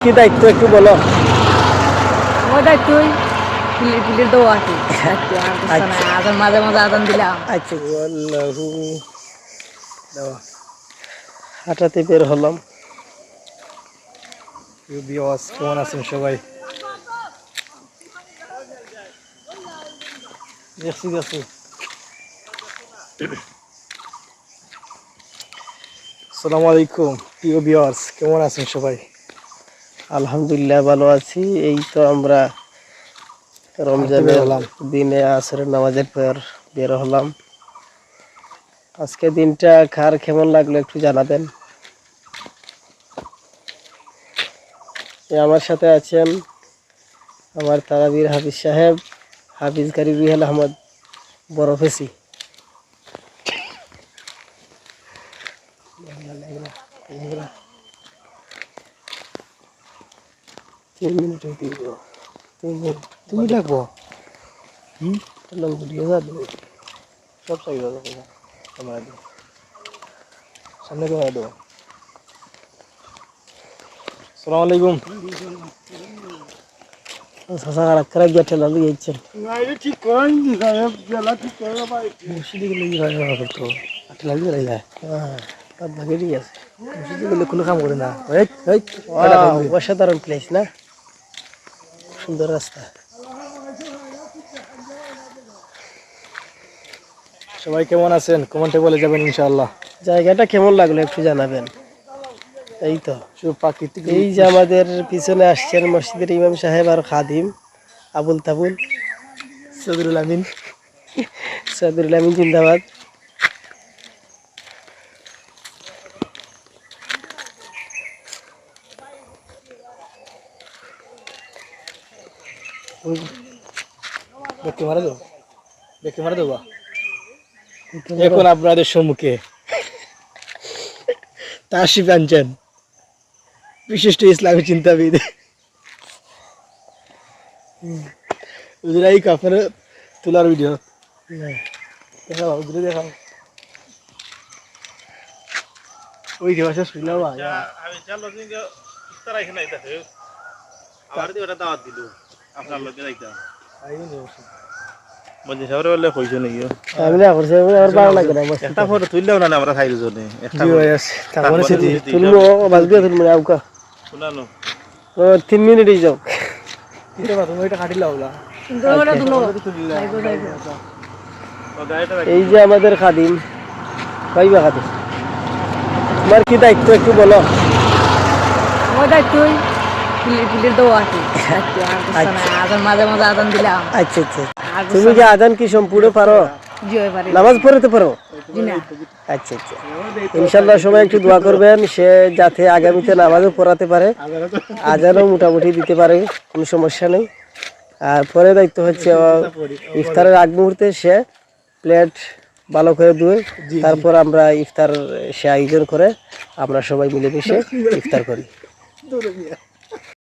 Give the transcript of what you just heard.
কি দায়িত্ব একটু বলো? দায়িত্বই আর কিছু না আদান মাঝে মাঝে আদান দিলাম আচ্ছা। হাঁটাতে বের হলাম। কেমন আছেন সবাই? দেখছি দেখছি। আসসালামু আলাইকুম প্রিয় বিওয়ার্স কেমন আছেন সবাই? আলহামদুলিল্লাহ ভালো আছি। এই তো আমরা রমজানের। দিনে আসরের নামাজের পর বের হলাম। আজকে দিনটা কার কেমন লাগল একটু জানাবেন। আমার সাথে আছেন আমার তারাবির হাফিজ সাহেব হাফিজ গারি রুহেল আহমদ বরফেসি তিন মিনিট হয়ে দিব তিন মিনিট তুমি ডাকবো লং ভিডিও যাবে সব চাই ক্যামেরা দিও সামনে ক্যামেরা দেবো আসসালামু আলাইকুম সাসা খারাপ খারাপ গিয়ে ঠেলা দিয়ে যাচ্ছেন ঠিক করেন নি সাহেব গেলা ঠিক করে ভাই মুর্শিদি গেলে কি করতো ঠেলা দিয়ে যায় হ্যাঁ তার ভাগে ঠিক আছে গেলে কোনো কাম করে না এই অসাধারণ প্লেস না সুন্দর রাস্তা। সবাই কেমন আছেন? কমেন্টে বলে যাবেন ইনশাআল্লাহ। জায়গাটা কেমন লাগল একটু জানাবেন। এই তো। প্রাকৃতিক এই যে আমাদের পিছনে আসছেন মসজিদের ইমাম সাহেব আর খাদিম আবুল তাবুল। সদরুল আমিন। সাদুল আমিন জিন্দাবাদ। দেখে মারা দেবো? দেখে মারা দেবো? এখন আপনাদের সম্মুখে। তাসিফ আনছেন। বিশিষ্ট ইসলামী চিন্তাবিদ। উজরাই কাফের তোলার ভিডিও দেখাও উজরে দেখাও। ওই যে ভাষা শুনলাম আমি চাল ইফতার এখানে আইতাছে। দিয়ে ওটা দাওয়াত দিল। আপনার লোকে যাইতাম বলছি সবাই বললে কইছো নাকি? আমি না করছি আমি ভালো লাগে না একটা ফটো তুললেও না আমরা খাইল জনে একটা জি আছে তারপরে সেটি। তুলবো বাজবে তুলবো না আউকা শুনানো ও তিন মিনিটই যাও। কিটা কথা ওইটা কাটিলা ওলা কিন্তু ওটা দুলো যাইবো যাইবো ও গাড়িটা এই যে আমাদের খাদিম পাইবা খাদিম? তোমার কি দায়িত্ব একটু বলো। দায়িত্ব মাঝে মাঝে আদান দিলাম। আচ্ছা আচ্ছা। তুমি কি আজান কি সম্পূর্ণ পারি? নামাজ পড়তে পারো? আচ্ছা আচ্ছা। ইনশাল্লাহ সবাই একটু দোয়া করবেন সে যাতে আগামীতে নামাজও পড়াতে পারে। আজানও মোটামুটি দিতে পারে কোনো সমস্যা নেই। আর পরে দায়িত্ব হচ্ছে ইফতারের আগ মুহূর্তে সে প্লেট ভালো করে ধুয়ে তারপর আমরা ইফতার সে আয়োজন করে আমরা সবাই মিলেমিশে ইফতার করি।